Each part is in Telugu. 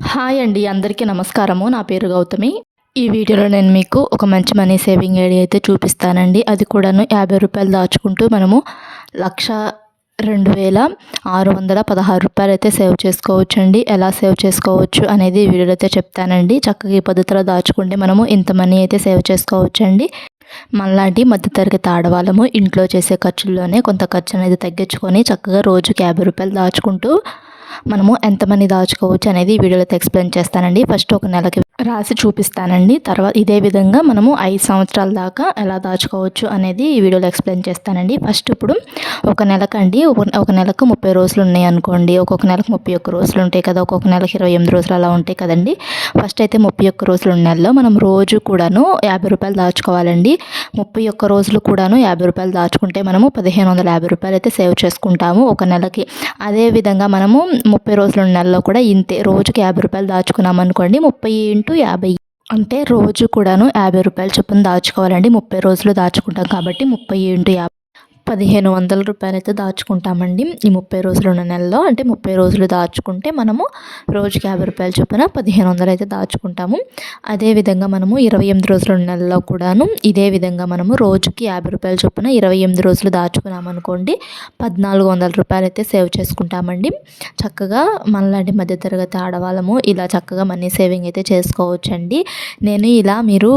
హాయ్ అండి అందరికీ నమస్కారము. నా పేరు గౌతమి. ఈ వీడియోలో నేను మీకు ఒక మంచి మనీ సేవింగ్ ఐడియా అయితే చూపిస్తానండి. అది కూడాను యాభై రూపాయలు దాచుకుంటూ మనము లక్ష రెండు వేల ఆరు వందల పదహారు రూపాయలు అయితే సేవ్ చేసుకోవచ్చు అండి ఎలా సేవ్ చేసుకోవచ్చు అనేది ఈ వీడియోలో అయితే చెప్తానండి. చక్కగా ఈ పద్ధతిలో దాచుకుంటే మనము ఇంత మనీ అయితే సేవ్ చేసుకోవచ్చు అండి మనలాంటి మధ్యతరగతి ఆడవాళ్ళము ఇంట్లో చేసే ఖర్చుల్లోనే కొంత ఖర్చు అనేది తగ్గించుకొని చక్కగా రోజుకి యాభై రూపాయలు దాచుకుంటూ మనము ఎంత మనీ దాచుకోవచ్చు అనేది ఈ వీడియోలో ఎక్స్ప్లెయిన్ చేస్తానండి. ఫస్ట్ ఒక నెలకి రాసి చూపిస్తానండి. తర్వాత ఇదే విధంగా మనము ఐదు సంవత్సరాల దాకా ఎలా దాచుకోవచ్చు అనేది ఈ వీడియోలో ఎక్స్ప్లెయిన్ చేస్తానండి. ఫస్ట్ ఇప్పుడు ఒక నెలకండి. ఒక నెలకు ముప్పై రోజులు ఉన్నాయి అనుకోండి. ఒక్కొక్క నెలకు ముప్పై ఒక్క రోజులు ఉంటాయి కదా. ఒక్కొక్క నెలకు ఇరవై ఎనిమిది రోజులు అలా ఉంటాయి కదండి. ఫస్ట్ అయితే ముప్పై ఒక్క రోజులు ఉన్న నెలలో మనం రోజు కూడాను యాభై రూపాయలు దాచుకోవాలండి. ముప్పై ఒక్క రోజులు కూడాను యాభై రూపాయలు దాచుకుంటే మనము పదిహేను వందల యాభై రూపాయలు అయితే సేవ్ చేసుకుంటాము. ఒక నెలకి. అదే విధంగా మనము ముప్పై రోజులు నెలలో కూడా ఇంతే. రోజుకి యాభై రూపాయలు దాచుకున్నాం అనుకోండి ముప్పై ఇంటూ యాభై. అంటే రోజు కూడాను యాభై రూపాయలు చొప్పున దాచుకోవాలండి. ముప్పై రోజులు దాచుకుంటాం కాబట్టి ముప్పై ఇంటూ యాభై. పదిహేను వందల రూపాయలు అయితే దాచుకుంటామండి. ఈ ముప్పై రోజులు ఉన్న నెలలో అంటే ముప్పై రోజులు దాచుకుంటే మనము రోజుకి యాభై రూపాయలు చొప్పున పదిహేను వందలు అయితే దాచుకుంటాము అదేవిధంగా మనము ఇరవై ఎనిమిది రోజుల నెలలో కూడాను ఇదే విధంగా మనము రోజుకి యాభై రూపాయల చొప్పున ఇరవై ఎనిమిది రోజులు దాచుకున్నామనుకోండి పద్నాలుగు వందల రూపాయలు అయితే సేవ్ చేసుకుంటామండి. చక్కగా మనలాంటి మధ్యతరగతి ఆడవాళ్ళము ఇలా చక్కగా మనీ సేవింగ్ అయితే చేసుకోవచ్చండి. నేను ఇలా మీరు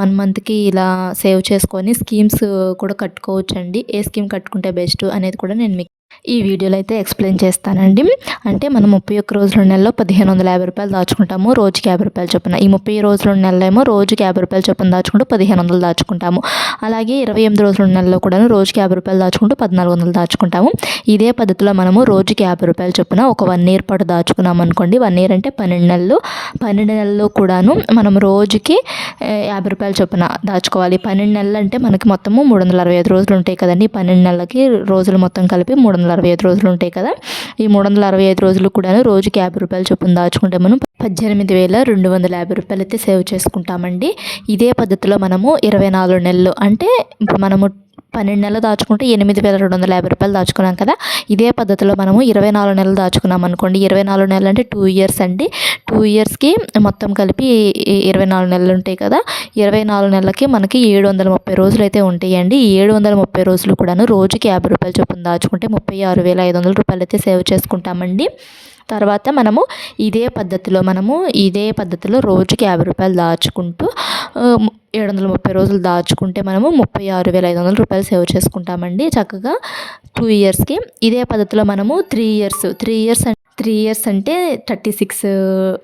వన్ మంత్కి ఇలా సేవ్ చేసుకొని స్కీమ్స్ కూడా కట్టుకోవచ్చండి. ఏ స్కీమ్ కట్టుకుంటే బెస్ట్ అనేది కూడా నేను మీకు ఈ వీడియోలో అయితే ఎక్స్ప్లెయిన్ చేస్తానండి. అంటే మనం ముప్పై ఒక్క రోజుల నెలలో పదిహేను వందల యాభై రూపాయలు దాచుకుంటాము రోజుకి యాభై రూపాయలు చొప్పున. ఈ ముప్పై రోజుల నెలలో ఏమో రోజుకి యాభై రూపాయలు చొప్పున దాచుకుంటూ పదిహేను వందలు దాచుకుంటాము. అలాగే ఇరవై ఎనిమిది రోజుల నెలలో కూడా రోజుకి యాభై రూపాయలు దాచుకుంటూ పద్నాలుగు వందలు దాచుకుంటాము. ఇదే పద్ధతిలో మనము రోజుకి యాభై రూపాయలు చొప్పున ఒక వన్ ఇయర్ పాటు దాచుకున్నాం అనుకోండి. వన్ ఇయర్ అంటే పన్నెండు నెలలు. పన్నెండు నెలల్లో కూడాను మనం రోజుకి యాభై రూపాయలు చొప్పున దాచుకోవాలి. పన్నెండు నెలలు అంటే మనకి మొత్తము మూడు వందల అరవై ఐదు రోజులు ఉంటాయి కదండి. పన్నెండు నెలలకి రోజులు మొత్తం కలిపి మూడు వందల అరవై ఐదు రోజులు ఉంటాయి కదా? ఈ మూడు వందల అరవై ఐదు రోజులు కూడా రోజుకి యాభై రూపాయలు చొప్పున దాచుకుంటే మనం పద్దెనిమిది వేల రెండు వందల యాభై రూపాయలు అయితే సేవ్ చేసుకుంటామండి. ఇదే పద్ధతిలో మనము ఇరవై నాలుగు నెలలు అంటే ఇప్పుడు మనము పన్నెండు నెలలు దాచుకుంటే ఎనిమిది వేల రెండు వందల యాభై రూపాయలు దాచుకున్నాం కదా. ఇదే పద్ధతిలో మనము ఇరవై నాలుగు నెలలు దాచుకున్నాం అనుకోండి. ఇరవై నాలుగు నెలలు అంటే టూ ఇయర్స్ అండి. టూ ఇయర్స్కి మొత్తం కలిపి ఇరవై నాలుగు నెలలు ఉంటాయి కదా. ఇరవై నాలుగు నెలలకి మనకి ఏడు వందల ముప్పై రోజులు అయితే ఉంటాయండి. ఈ ఏడు వందల ముప్పై రోజులు కూడాను రోజుకి యాభై రూపాయలు చొప్పున దాచుకుంటే ముప్పై ఆరు వేల ఐదు వందల రూపాయలు అయితే సేవ్ చేసుకుంటామండి. తర్వాత మనము ఇదే పద్ధతిలో మనము ఇదే పద్ధతిలో రోజుకి యాభై రూపాయలు దాచుకుంటూ ఏడు వందల ముప్పై రోజులు దాచుకుంటే మనము ముప్పై ఆరు వేల ఐదు వందల రూపాయలు సేవ్ చేసుకుంటామండి. చక్కగా టూ ఇయర్స్కి ఇదే పద్ధతిలో మనము three years three years three years అంటే థర్టీ సిక్స్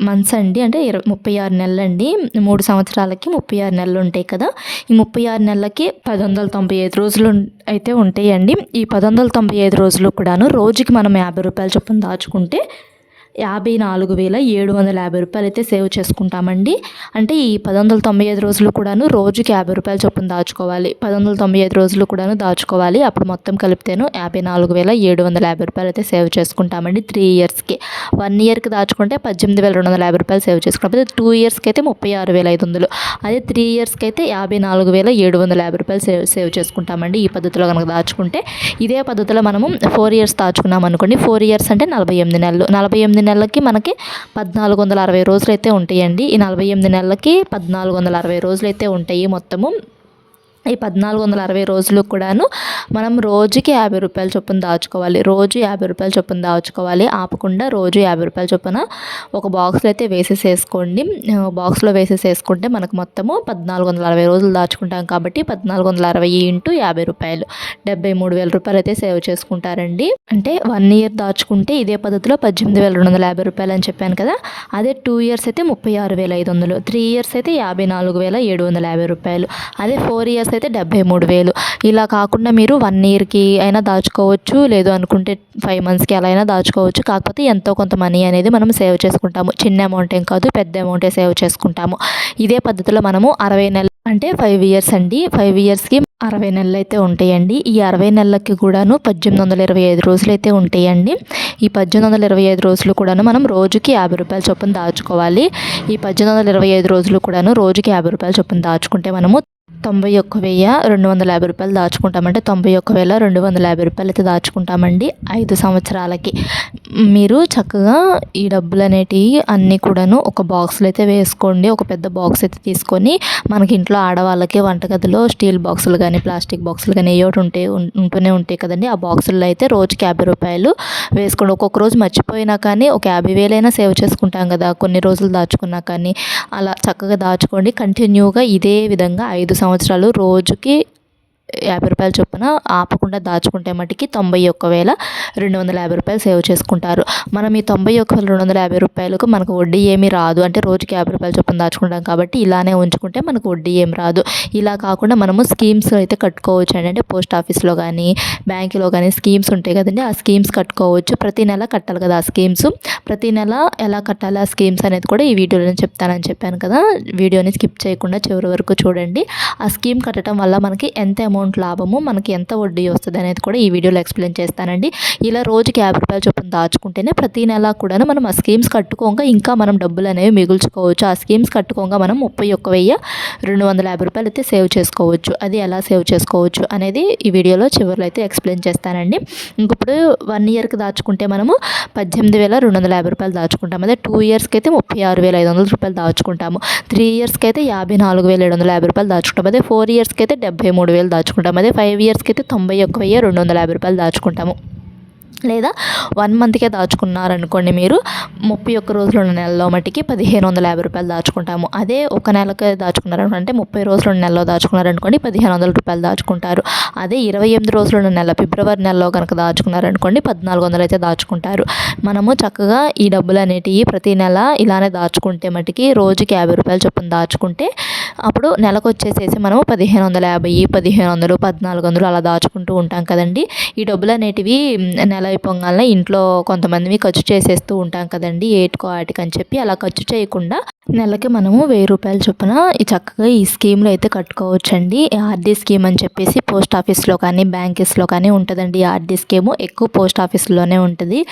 మంత్స్ అండి. అంటే ఇరవై ముప్పై ఆరు నెలలు అండి మూడు సంవత్సరాలకి ముప్పై ఆరు నెలలు ఉంటాయి కదా. ఈ ముప్పై ఆరు నెలలకి పది వందల తొంభై ఐదు రోజులు అయితే ఉంటాయండి. ఈ పది వందల తొంభై ఐదు రోజులు కూడాను రోజుకి మనం యాభై రూపాయలు చొప్పున దాచుకుంటే యాభై నాలుగు వేల ఏడు వందల యాభై రూపాయలు అయితే సేవ్ చేసుకుంటామండి. అంటే ఈ పది వందల తొంభై ఐదు రోజులు కూడాను రోజుకి యాభై రూపాయలు చొప్పున దాచుకోవాలి. పది వందల తొంభై ఐదు రోజులు కూడాను దాచుకోవాలి. అప్పుడు మొత్తం కలిపితేను యాభై నాలుగు వేల ఏడు వందల యాభై రూపాయలు అయితే సేవ్ చేసుకుంటామండి త్రీ ఇయర్స్కి. వన్ ఇయర్కి దాచుకుంటే పద్దెనిమిది వేల రెండు వందల యాభై రూపాయలు సేవ్ చేసుకుంటాం అయితే టూ ఇయర్స్కి అయితే ముప్పై ఆరు వేల ఐదు వందలు. అదే త్రీ ఇయర్స్కి అయితే యాభై నాలుగు వేల ఏడు వందల యాభై రూపాయలు సేవ్ సేవ్ చేసుకుంటామండి ఈ పద్ధతిలో కనుక దాచుకుంటే. ఇదే పద్ధతిలో మనము ఫోర్ ఇయర్స్ దాచుకున్నాం అనుకోండి ఫోర్ ఇయర్స్ అంటే నలభై ఎనిమిది నెలలు నలభై ఎనిమిది ఎనిమిది నెలలకి మనకి పద్నాలుగు వందల అరవై రోజులు అయితే ఉంటాయండి. ఈ నలభై ఎనిమిది నెలలకి పద్నాలుగు వందల అరవై రోజులు అయితే ఉంటాయి మొత్తము. ఈ పద్నాలుగు వందల అరవై రోజులు కూడాను మనం రోజుకి యాభై రూపాయల చొప్పున దాచుకోవాలి. రోజు యాభై రూపాయల చొప్పున దాచుకోవాలి. ఆపకుండా రోజు యాభై రూపాయల చొప్పున ఒక బాక్స్లో అయితే వేసేసేసుకోండి. బాక్స్లో వేసేసేసుకుంటే మనకు మొత్తము పద్నాలుగు వందల అరవై రోజులు దాచుకుంటాం కాబట్టి పద్నాలుగు వందల అరవై ఇంటూ యాభై రూపాయలు. డెబ్బై మూడు వేల రూపాయలు అయితే సేవ్ చేసుకుంటారండి. అంటే వన్ ఇయర్ దాచుకుంటే ఇదే పద్ధతిలో పద్దెనిమిది వేల రెండు వందల యాభై రూపాయలు అని చెప్పాను కదా అదే టూ ఇయర్స్ అయితే ముప్పై ఆరు వేల ఐదు వందలు. త్రీ ఇయర్స్ అయితే యాభై నాలుగు వేల ఏడు వందల యాభై రూపాయలు. అదే ఫోర్ ఇయర్స్ అయితే డెబ్బై మూడు వేలు. ఇలా కాకుండా మీరు వన్ ఇయర్కి అయినా దాచుకోవచ్చు లేదు అనుకుంటే ఫైవ్ మంత్స్కి అలా అయినా దాచుకోవచ్చు. కాకపోతే ఎంతో కొంత మనీ అనేది మనం సేవ్ చేసుకుంటాము. చిన్న అమౌంట్ ఏం కాదు పెద్ద అమౌంటే సేవ్ చేసుకుంటాము. ఇదే పద్ధతిలో మనము అరవై నెలలు అంటే ఫైవ్ ఇయర్స్ అండి. ఫైవ్ ఇయర్స్కి అరవై నెలలు అయితే ఉంటాయండి. ఈ అరవై నెలలకి కూడాను పద్దెనిమిది వందల ఇరవై ఐదు రోజులు అయితే ఉంటాయండి. ఈ పద్దెనిమిది వందల ఇరవై ఐదు రోజులు కూడాను మనం రోజుకి యాభై రూపాయల చొప్పున దాచుకోవాలి. ఈ పద్దెనిమిది వందల ఇరవై ఐదు రోజులు కూడాను రోజుకి యాభై రూపాయల చొప్పున దాచుకుంటే మనము తొంభై ఒక్క వెయ్యి రెండు వందల యాభై రూపాయలు దాచుకుంటామంటే తొంభై ఒక్క వేల రెండు వందల యాభై రూపాయలు అయితే దాచుకుంటామండి ఐదు సంవత్సరాలకి. మీరు చక్కగా ఈ డబ్బులు అనేటివి అన్నీ కూడాను ఒక బాక్స్లో అయితే వేసుకోండి. ఒక పెద్ద బాక్స్ అయితే తీసుకొని మనకి ఇంట్లో ఆడవాళ్ళకి వంటగదిలో స్టీల్ బాక్సులు కానీ ప్లాస్టిక్ బాక్సులు కానీ ఏ ఒకటి ఉంటే ఉంటూనే ఉంటాయి కదండి. ఆ బాక్సుల్లో అయితే రోజుకి యాభై రూపాయలు వేసుకోండి. ఒక్కొక్క రోజు మర్చిపోయినా కానీ ఒక యాభై వేలైనా సేవ్ చేసుకుంటాం కదా. కొన్ని రోజులు దాచుకున్నా కానీ అలా చక్కగా దాచుకోండి. కంటిన్యూగా ఇదే విధంగా ఐదు సంవత్సరాలు సంవత్సరాలు రోజుకి యాభై రూపాయల చొప్పున ఆపకుండా దాచుకుంటే మటుకి తొంభై ఒక్క వేల రెండు వందల యాభై రూపాయలు సేవ్ చేసుకుంటారు. మనం ఈ తొంభై ఒక్క వేల రెండు వందల యాభై రూపాయలకు మనకు వడ్డీ ఏమీ రాదు. అంటే రోజుకి యాభై రూపాయల చొప్పున దాచుకుంటాం కాబట్టి ఇలానే ఉంచుకుంటే మనకు వడ్డీ ఏం రాదు. ఇలా కాకుండా మనము స్కీమ్స్ అయితే కట్టుకోవచ్చు అండి. అంటే పోస్ట్ ఆఫీస్లో కానీ బ్యాంకులో కానీ స్కీమ్స్ ఉంటాయి కదండి. ఆ స్కీమ్స్ కట్టుకోవచ్చు. ప్రతి నెల కట్టాలి కదా ఆ స్కీమ్స్. ప్రతి నెల ఎలా కట్టాలి ఆ స్కీమ్స్ అనేది కూడా ఈ వీడియోలో చెప్తానని చెప్పాను కదా. వీడియోని స్కిప్ చేయకుండా చివరి వరకు చూడండి. ఆ స్కీమ్ కట్టడం వల్ల మనకి ఎంత అమౌంట్ లాభము మనకి ఎంత వడ్డీ వస్తుంది అనేది కూడా ఈ వీడియోలో ఎక్స్ప్లెయిన్ చేస్తానండి. ఇలా రోజుకి యాభై రూపాయలు చొప్పున దాచుకుంటేనే ప్రతి నెల కూడా మనం ఆ స్కీమ్స్ కట్టుకోగా ఇంకా మనం డబ్బులు అనేవి మిగుల్చుకోవచ్చు. ఆ స్కీమ్స్ కట్టుకోగా మనం ముప్పై ఒక్క వెయ్యి రెండు వందల యాభై రూపాయలు అయితే సేవ్ చేసుకోవచ్చు. అది ఎలా సేవ్ చేసుకోవచ్చు అనేది ఈ వీడియోలో చివరిలో అయితే ఎక్స్ప్లెయిన్ చేస్తానండి. ఇంకప్పుడు వన్ ఇయర్కి దాచుకుంటే మనము పద్దెనిమిది వేల రెండు వందల యాభై రూపాయలు దాచుకుంటాము. అదే టూ ఇయర్స్కి అయితే ముప్పై ఆరు వేల ఐదు వందల రూపాయలు దాచుకుంటాము. త్రీ ఇయర్స్కి అయితే యాభై నాలుగు వేల ఏడు వందల యాభై రూపాయలు దాచుకుంటాము. అదే ఫోర్ ఇయర్స్కి అయితే డెబ్బై మూడు వేలు దాచుకుంటాము అదే ఫైవ్ ఇయర్స్కి అయితే తొంభై ఒక్క వెయ్యి రెండు వందల యాభై రూపాయలు దాచుకుంటాము. లేదా వన్ మంత్కే దాచుకున్నారనుకోండి మీరు ముప్పై ఒక్క రోజులు ఉన్న నెలలో మట్టికి పదిహేను వందల యాభై రూపాయలు దాచుకుంటాము. అదే ఒక నెలకే అంటే ముప్పై రోజులు ఉన్న నెలలో దాచుకున్నారనుకోండి పదిహేను వందల రూపాయలు దాచుకుంటారు. అదే ఇరవై ఎనిమిది రోజులు ఉన్న నెల ఫిబ్రవరి నెలలో కనుక దాచుకున్నారనుకోండి పద్నాలుగు వందలు అయితే దాచుకుంటారు. మనము చక్కగా ఈ డబ్బులు అనేటివి ప్రతి నెల ఇలానే దాచుకుంటే మట్టికి రోజుకి యాభై రూపాయలు చొప్పున దాచుకుంటే అప్పుడు నెలకు వచ్చేసేసి మనము పదిహేను వందల యాభై పదిహేను వందలు పద్నాలుగు వందలు అలా దాచుకుంటూ ఉంటాం కదండి. ఈ డబ్బులు అనేటివి నెల అయిపోగానే ఇంట్లో కొంతమందివి ఖర్చు చేసేస్తూ ఉంటాం కదండి ఏటుకో ఆటికి అని చెప్పి అలా ఖర్చు చేయకుండా నెలకి మనము వెయ్యి రూపాయల చొప్పున ఈ చక్కగా ఈ స్కీమ్లో అయితే కట్టుకోవచ్చండి. ఆర్డీ స్కీమ్ అని చెప్పేసి పోస్ట్ ఆఫీస్లో కానీ బ్యాంకెస్లో కానీ ఉంటుందండి ఈ ఆర్డీ స్కీము. ఎక్కువ పోస్ట్ ఆఫీస్లోనే ఉంటుంది.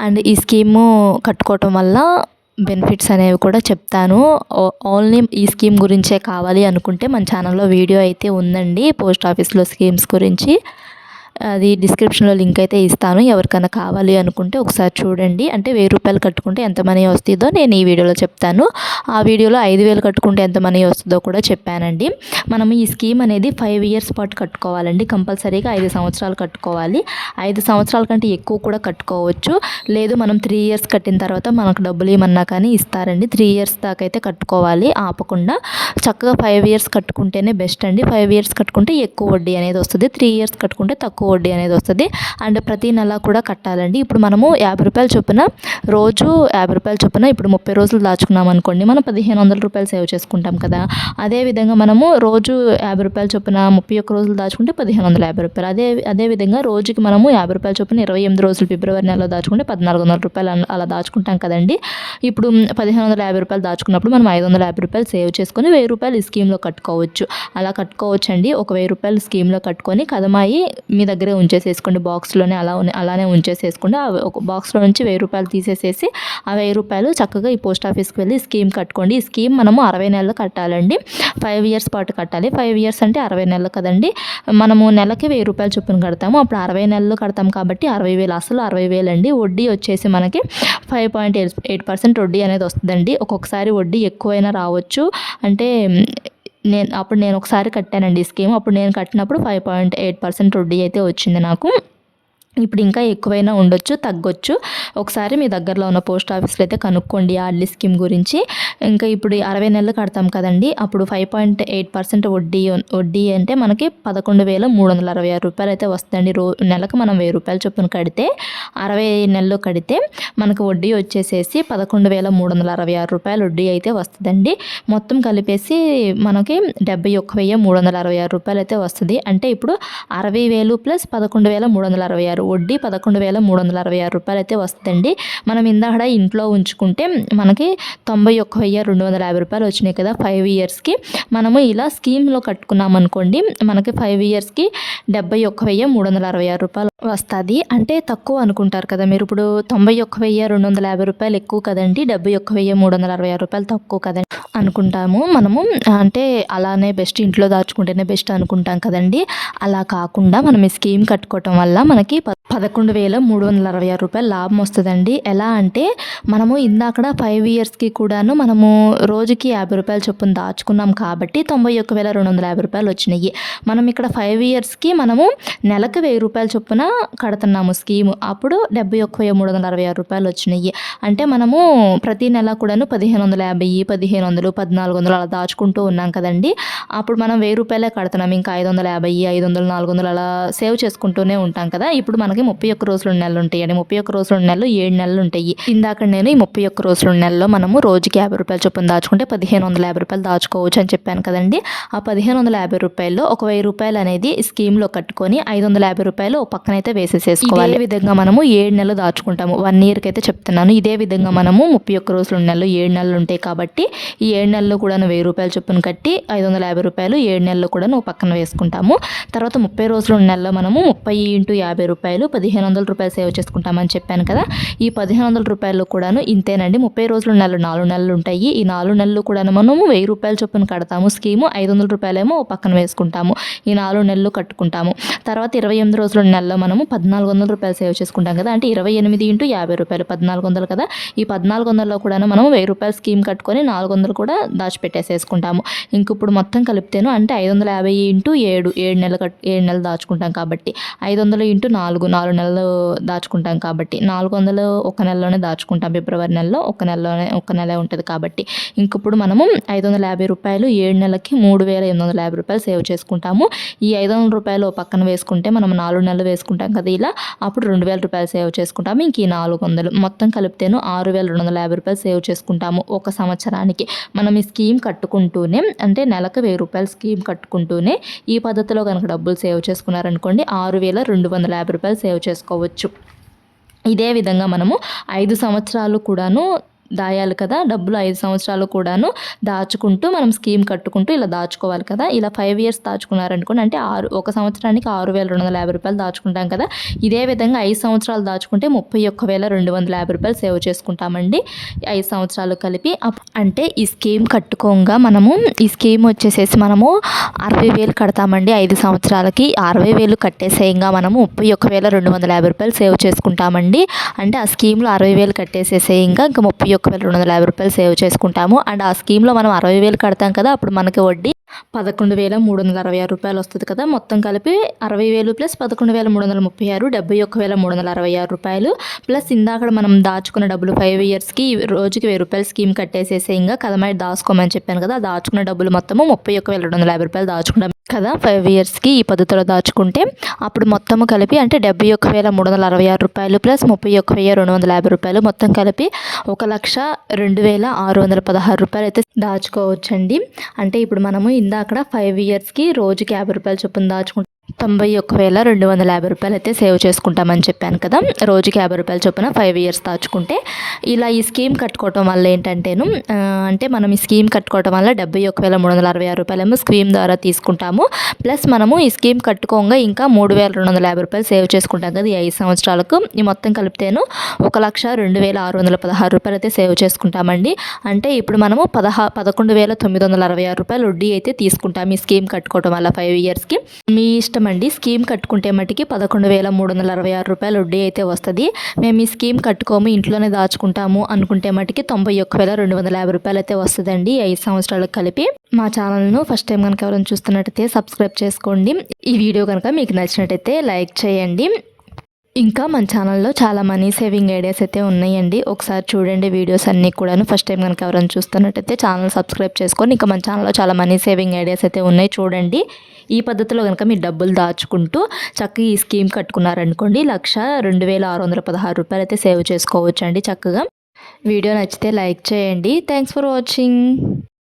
అండ్ ఈ స్కీము కట్టుకోవటం వల్ల బెనిఫిట్స్ అనేవి కూడా చెప్తాను. ఓన్లీ ఈ స్కీమ్ గురించే కావాలి అనుకుంటే మన ఛానల్లో వీడియో అయితే ఉందండి. పోస్ట్ ఆఫీస్లో స్కీమ్స్ గురించి. అది డిస్క్రిప్షన్లో లింక్ అయితే ఇస్తాను. ఎవరికైనా కావాలి అనుకుంటే ఒకసారి చూడండి. అంటే వెయ్యి రూపాయలు కట్టుకుంటే ఎంత మనీ వస్తుందో నేను ఈ వీడియోలో చెప్తాను. ఆ వీడియోలో ఐదు వేలు కట్టుకుంటే ఎంత మనీ వస్తుందో కూడా చెప్పానండి. మనం ఈ స్కీమ్ అనేది ఫైవ్ ఇయర్స్ పాటు కట్టుకోవాలండి. కంపల్సరీగా ఐదు సంవత్సరాలు కట్టుకోవాలి. ఐదు సంవత్సరాల కంటే ఎక్కువ కూడా కట్టుకోవచ్చు. లేదు మనం త్రీ ఇయర్స్ కట్టిన తర్వాత మనకు డబ్బులు ఏమన్నా కానీ ఇస్తారండి. త్రీ ఇయర్స్ దాకా అయితే కట్టుకోవాలి. ఆపకుండా చక్కగా ఫైవ్ ఇయర్స్ కట్టుకుంటేనే బెస్ట్ అండి. ఫైవ్ ఇయర్స్ కట్టుకుంటే ఎక్కువ వడ్డీ అనేది వస్తుంది. త్రీ ఇయర్స్ కట్టుకుంటే తక్కువ తక్కువ వడ్డీ అనేది వస్తుంది. అండ్ ప్రతి నెల కూడా కట్టాలండి. ఇప్పుడు మనము యాభై రూపాయలు చొప్పున రోజు యాభై రూపాయల చొప్పున ఇప్పుడు ముప్పై రోజులు దాచుకున్నాం అనుకోండి మనం పదిహేను వందల రూపాయలు సేవ్ చేసుకుంటాం కదా. అదేవిధంగా మనము రోజు యాభై రూపాయలు చొప్పున ముప్పై ఒక్క రోజులు దాచుకుంటే పదిహేను వందల యాభై రూపాయలు. అదే అదేవిధంగా రోజుకి మనము యాభై రూపాయల చొప్పున ఇరవై ఎనిమిది రోజులు ఫిబ్రవరి నెలలో దాచుకుంటే పద్నాలుగు వందల రూపాయలు అలా దాచుకుంటాం కదండి. ఇప్పుడు పదిహేను వందల యాభై రూపాయలు దాచుకున్నప్పుడు మనం ఐదు వందల యాభై రూపాయలు సేవ్ చేసుకొని వెయ్యి రూపాయలు ఈ స్కీమ్లో కట్టుకోవచ్చు. అలా కట్టుకోవచ్చు అండి ఒక వెయ్యి రూపాయలు స్కీమ్లో కట్టుకొని కదమాయి మీ దగ్గర ఉంచేసేసుకోండి. బాక్స్లోనే అలా అలానే ఉంచేసేసుకోండి. ఆ ఒక బాక్స్లో నుంచి వెయ్యి రూపాయలు తీసేసేసి ఆ వెయ్యి రూపాయలు చక్కగా ఈ పోస్ట్ ఆఫీస్కి వెళ్ళి స్కీమ్ కట్టుకోండి. ఈ స్కీమ్ మనము అరవై నెలలు కట్టాలండి. ఫైవ్ ఇయర్స్ పాటు కట్టాలి. ఫైవ్ ఇయర్స్ అంటే అరవై నెలలు కదండి. మనము నెలకి వెయ్యి రూపాయలు చొప్పున కడతాము. అప్పుడు అరవై నెలలు కడతాం కాబట్టి అరవై వేలు అసలు అరవై వేలు అండి. వడ్డీ వచ్చేసి మనకి five point eight eight percent వడ్డీ అనేది వస్తుందండి. ఒక్కొక్కసారి వడ్డీ ఎక్కువైనా రావచ్చు. అంటే నేను అప్పుడు నేను ఒకసారి కట్టానండి స్కీమ్. అప్పుడు నేను కట్టినప్పుడు ఫైవ్ పాయింట్ ఎయిట్ పర్సెంట్ వడ్డీ అయితే వచ్చింది నాకు. ఇప్పుడు ఇంకా ఎక్కువైనా ఉండొచ్చు తగ్గొచ్చు. ఒకసారి మీ దగ్గరలో ఉన్న పోస్ట్ ఆఫీస్లో అయితే కనుక్కోండి ఆర్లీ స్కీమ్ గురించి. ఇంకా ఇప్పుడు అరవై నెలలు కడతాం కదండి అప్పుడు ఫైవ్ పాయింట్ ఎయిట్ పర్సెంట్ వడ్డీ వడ్డీ అంటే మనకి పదకొండు వేల మూడు వందల అరవై ఆరు రూపాయలు అయితే వస్తుందండి. రో నెలకు మనం వెయ్యి రూపాయలు చొప్పున కడితే అరవై నెలలు కడితే మనకు వడ్డీ వచ్చేసేసి పదకొండు వేల మూడు వందల అరవై ఆరు రూపాయలు వడ్డీ అయితే వస్తుందండి. మొత్తం కలిపేసి మనకి డెబ్బై ఒక్క వెయ్యి మూడు వందల అరవై ఆరు రూపాయలు అయితే వస్తుంది. అంటే ఇప్పుడు అరవై వేలు ప్లస్ పదకొండు వేల మూడు వందల అరవై ఆరు ఆరు వడ్డీ పదకొండు వేల మూడు వందల అరవై ఆరు రూపాయలు అయితే వస్తుందండి. మనం ఇందాక ఇంట్లో ఉంచుకుంటే మనకి తొంభై ఒక్క వెయ్యి రెండు వందల యాభై రూపాయలు వచ్చినాయి కదా ఫైవ్ ఇయర్స్కి. మనము ఇలా స్కీమ్లో కట్టుకున్నాం అనుకోండి మనకి ఫైవ్ ఇయర్స్కి డెబ్బై ఒక్క వెయ్యి మూడు వందల అరవై ఆరు రూపాయలు వస్తుంది. అంటే తక్కువ అనుకుంటారు కదా మీరు ఇప్పుడు తొంభై ఒక్క వెయ్యి రెండు వందల యాభై రూపాయలు ఎక్కువ కదండి డెబ్బై ఒక్క వెయ్యి మూడు వందల అరవై ఆరు రూపాయలు తక్కువ కదండి అనుకుంటాము. మనము అంటే అలానే బెస్ట్ ఇంట్లో దాచుకుంటేనే బెస్ట్ అనుకుంటాం కదండి. అలా కాకుండా మనం ఈ స్కీమ్ కట్టుకోవటం వల్ల మనకి పదకొండు వేల మూడు వందల అరవై ఆరు రూపాయలు లాభం వస్తుందండి. ఎలా అంటే మనము ఇందాకడ ఫైవ్ ఇయర్స్కి కూడాను మనము రోజుకి యాభై రూపాయలు చొప్పున దాచుకున్నాం కాబట్టి తొంభై ఒక్క వేల రెండు వందల యాభై రూపాయలు వచ్చినాయి. మనం ఇక్కడ ఫైవ్ ఇయర్స్కి మనము నెలకు వెయ్యి రూపాయల చొప్పున కడుతున్నాము స్కీము. అప్పుడు డెబ్బై ఒక్క వెయ్యి మూడు వందల అరవై ఆరు రూపాయలు వచ్చినాయి. అంటే మనము ప్రతి నెల కూడాను పదిహేను వందల యాభై పదిహేను వందలు పద్నాలుగు వందలు అలా దాచుకుంటూ ఉన్నాం కదండి. అప్పుడు మనం వెయ్యి రూపాయలే కడుతున్నాం. ఇంకా ఐదు వందల యాభై ఐదు వందలు నాలుగు వందలు అలా సేవ్ చేసుకుంటూనే ఉంటాం కదా. ఇప్పుడు మనకి ముప్పై ఒక్క రోజులు నెలలు నెలలు ఉంటాయండి ముప్పై ఒక్క రోజులు నెలలు ఏడు నెలలు ఉంటాయి. ఇందాక నేను ఈ ముప్పై ఒక్క రోజులు నెలలో నెలల్లో మనము రోజుకి యాభై రూపాయలు చొప్పున దాచుకుంటే పదిహేను వందల యాభై రూపాయలు దాచుకోవచ్చు అని చెప్పాను కదండి. ఆ పదిహేను వందల యాభై రూపాయల్లో ఒక వెయ్యి రూపాయలు అనేది స్కీమ్లో కట్టుకొని ఐదు వందల యాభై రూపాయలు ఒక పక్కనైతే వేసేసేసుకోవాలి. ఇదే విధంగా మనము ఏడు నెలలు దాచుకుంటాము. వన్ ఇయర్కి అయితే చెప్తున్నాను. ఇదే విధంగా మనము ముప్పై ఒక్క రోజులు నెలలు ఏడు నెలలు ఉంటాయి కాబట్టి ఈ ఏడు నెలలు కూడా వెయ్యి రూపాయలు చొప్పున కట్టి ఐదు వందల యాభై రూపాయలు ఏడు నెలలు కూడా నువ్వు పక్కన వేసుకుంటాము. తర్వాత ముప్పై రోజులు నెలలో నెలల్లో మనము ముప్పై ఇంటూ యాభై రూపాయలు పదిహేను వందల రూపాయలు సేవ్ చేసుకుంటామని చెప్పాను కదా. ఈ పదిహేను వందల రూపాయలు కూడాను ఇంతేనండి. ముప్పై రోజులు నెలలు నాలుగు నెలలు ఉంటాయి. ఈ నాలుగు నెలలు కూడా మనము వెయ్యి రూపాయలు చొప్పున కడతాము. స్కీము ఐదు వందల రూపాయలేమో ఓ పక్కన వేసుకుంటాము. ఈ నాలుగు నెలలు కట్టుకుంటాము. తర్వాత ఇరవై ఎనిమిది రోజుల నెలలో మనము పద్నాలుగు వందల రూపాయలు సేవ్ చేసుకుంటాం కదా. అంటే ఇరవై ఎనిమిది ఇంటూ యాభై రూపాయలు పద్నాలుగు వందలు కదా. ఈ పద్నాలుగు వందలలో కూడా మనం వెయ్యి రూపాయలు స్కీమ్ కట్టుకొని నాలుగు వందలు కూడా దాచిపెట్టేసేసుకుంటాము. ఇంక ఇప్పుడు మొత్తం కలిపితేను అంటే ఐదు వందల యాభై ఇంటూ ఏడు ఏడు నెలలు కట్ ఏడు నెలలు దాచుకుంటాం కాబట్టి. ఐదు వందలు ఇంటూ నాలుగు నాలుగు నెలలు దాచుకుంటాం కాబట్టి నాలుగు వందలు ఒక నెలలోనే దాచుకుంటాం. ఫిబ్రవరి నెలలో ఒక నెలలోనే ఒక నెల ఉంటుంది కాబట్టి. ఇంక ఇప్పుడు మనము ఐదు వందల యాభై రూపాయలు ఏడు నెలలకి మూడు వేల ఎనిమిది వందల యాభై రూపాయలు సేవ్ చేసుకుంటాము. ఈ ఐదు వందల రూపాయలు పక్కన వేసుకుంటే మనం నాలుగు నెలలు వేసుకుంటాం కదా ఇలా అప్పుడు రెండు వేల రూపాయలు సేవ్ చేసుకుంటాము. ఇంక ఈ నాలుగు వందలు మొత్తం కలిపితేను ఆరు వేల రెండు వందల యాభై రూపాయలు సేవ్ చేసుకుంటాము ఒక సంవత్సరానికి. మనం ఈ స్కీమ్ కట్టుకుంటూనే అంటే నెలకు వెయ్యి రూపాయలు స్కీమ్ కట్టుకుంటూనే ఈ పద్ధతిలో కనుక డబ్బులు సేవ్ చేసుకున్నారనుకోండి ఆరు వేల రెండు వందల యాభై రూపాయలు సేవ్ చేసుకోవచ్చు. ఇదే విధంగా మనము ఐదు సంవత్సరాలు కూడాను దాయాలి కదా డబ్బులు ఐదు సంవత్సరాలు కూడాను దాచుకుంటూ మనం స్కీమ్ కట్టుకుంటూ ఇలా దాచుకోవాలి కదా. ఇలా ఫైవ్ ఇయర్స్ దాచుకున్నారనుకోండి అంటే ఆరు ఒక సంవత్సరానికి ఆరు వేల రెండు వందల యాభై రూపాయలు దాచుకుంటాం కదా. ఇదే విధంగా ఐదు సంవత్సరాలు దాచుకుంటే ముప్పై ఒక్క వేల రెండు వందల యాభై రూపాయలు సేవ్ చేసుకుంటామండి. ఐదు సంవత్సరాలు కలిపి అంటే ఈ స్కీమ్ కట్టుకోగా మనము ఈ స్కీమ్ వచ్చేసేసి మనము అరవై వేలు కడతామండి ఐదు సంవత్సరాలకి. అరవై వేలు కట్టేసేయంగా మనము ముప్పై ఒక్క వేల రెండు వందల యాభై రూపాయలు సేవ్ చేసుకుంటామండి. అంటే ఆ స్కీమ్లో అరవై వేలు కట్టేసేసేయంగా ఇంకా ముప్పై ఒకవేళ వేల రెండు వందల యాభై రూపాయలు సేవ్ చేసుకుంటాము. అండ్ ఆ స్కీమ్లో మనం అరవై వేలు కడతాం కదా అప్పుడు మనకి వడ్డీ పదకొండు వేల మూడు వందల అరవై ఆరు రూపాయలు వస్తుంది కదా. మొత్తం కలిపి అరవై వేలు ప్లస్ పదకొండు వేల మూడు వందల ముప్పై ఆరు డెబ్బై ఒక్క వేల మూడు వందల అరవై ఆరు రూపాయలు. ప్లస్ ఇందాక మనం దాచుకున్న డబ్బులు ఫైవ్ ఇయర్స్కి రోజుకి వెయ్యి రూపాయలు స్కీమ్ కట్టేసేసి ఇంకా కదమాయి దాచుకోమని చెప్పాను కదా. దాచుకున్న డబ్బులు మొత్తము ముప్పై ఒక్క వేల రెండు వందల యాభై రూపాయలు దాచుకుంటాం కదా. ఫైవ్ ఇయర్స్కి ఈ పద్ధతిలో దాచుకుంటే అప్పుడు మొత్తము కలిపి అంటే డెబ్బై ఒక్క వేల మూడు వందల అరవై ఆరు రూపాయలు ప్లస్ ముప్పై ఒక్క వెయ్యి రెండు వందల యాభై రూపాయలు మొత్తం కలిపి ఒక లక్ష రెండు వేల ఆరు వందల పదహారు రూపాయలు అయితే దాచుకోవచ్చండి. అంటే ఇప్పుడు మనము ఇందాక ఫైవ్ ఇయర్స్కి రోజుకి యాభై రూపాయలు చొప్పున దాచుకుంటాం తొంభై ఒక్క వేల రెండు వందల యాభై రూపాయలు అయితే సేవ్ చేసుకుంటామని చెప్పాను కదా. రోజుకి యాభై రూపాయల చొప్పున ఫైవ్ ఇయర్స్ దాచుకుంటే. ఇలా ఈ స్కీమ్ కట్టుకోవటం వల్ల ఏంటంటేను అంటే మనం ఈ స్కీమ్ కట్టుకోవటం వల్ల డెబ్బై ఒక్క వేల మూడు వందల అరవై ఆరు రూపాయలేమో స్కీమ్ ద్వారా తీసుకుంటాము. ప్లస్ మనము ఈ స్కీమ్ కట్టుకోగా ఇంకా మూడు వేల రెండు వందల యాభై రూపాయలు సేవ్ చేసుకుంటాం కదా ఈ ఐదు సంవత్సరాలకు. ఈ మొత్తం కలిపితేను ఒక లక్ష రెండు వేల ఆరు వందల పదహారు రూపాయలు అయితే సేవ్ చేసుకుంటామండి. అంటే ఇప్పుడు మనము పదహా పదకొండు వేల తొమ్మిది వందల అరవై ఆరు రూపాయలు వడ్డీ అయితే తీసుకుంటాం ఈ స్కీమ్ కట్టుకోవటం వల్ల ఫైవ్ ఇయర్స్కి మీ ఇష్టం అండి స్కీమ్ కట్టుకుంటే మటుకి పదకొండు వేల మూడు వందల అరవై ఆరు రూపాయలు వడ్డీ అయితే వస్తుంది. మేము ఈ స్కీమ్ కట్టుకోము ఇంట్లోనే దాచుకుంటాము అనుకుంటే మటుకి తొంభై ఒక్క వేల రెండు వందల యాభై రూపాయలు అయితే వస్తుందండి. ఐదు సంవత్సరాలకు కలిపి మా ఛానల్ను ఫస్ట్ టైం కనుక ఎవరైనా చూస్తున్నట్టయితే సబ్స్క్రైబ్ చేసుకోండి. ఈ వీడియో కనుక మీకు నచ్చినట్టయితే లైక్ చేయండి. ఇంకా మన ఛానల్లో చాలా మనీ సేవింగ్ ఐడియాస్ అయితే ఉన్నాయండి. ఒకసారి చూడండి వీడియోస్ అన్నీ కూడాను. ఫస్ట్ టైం కనుక ఎవరైనా చూస్తున్నట్టయితే ఛానల్ సబ్స్క్రైబ్ చేసుకొని ఇంకా మన ఛానల్లో చాలా మనీ సేవింగ్ ఐడియాస్ అయితే ఉన్నాయి చూడండి. ఈ పద్ధతిలో కనుక మీరు డబ్బులు దాచుకుంటూ చక్కగా ఈ స్కీమ్ కట్టుకున్నారనుకోండి లక్ష రెండు వేల ఆరు వందల పదహారు రూపాయలు అయితే సేవ్ చేసుకోవచ్చు అండి చక్కగా. వీడియో నచ్చితే లైక్ చేయండి. Thanks for watching.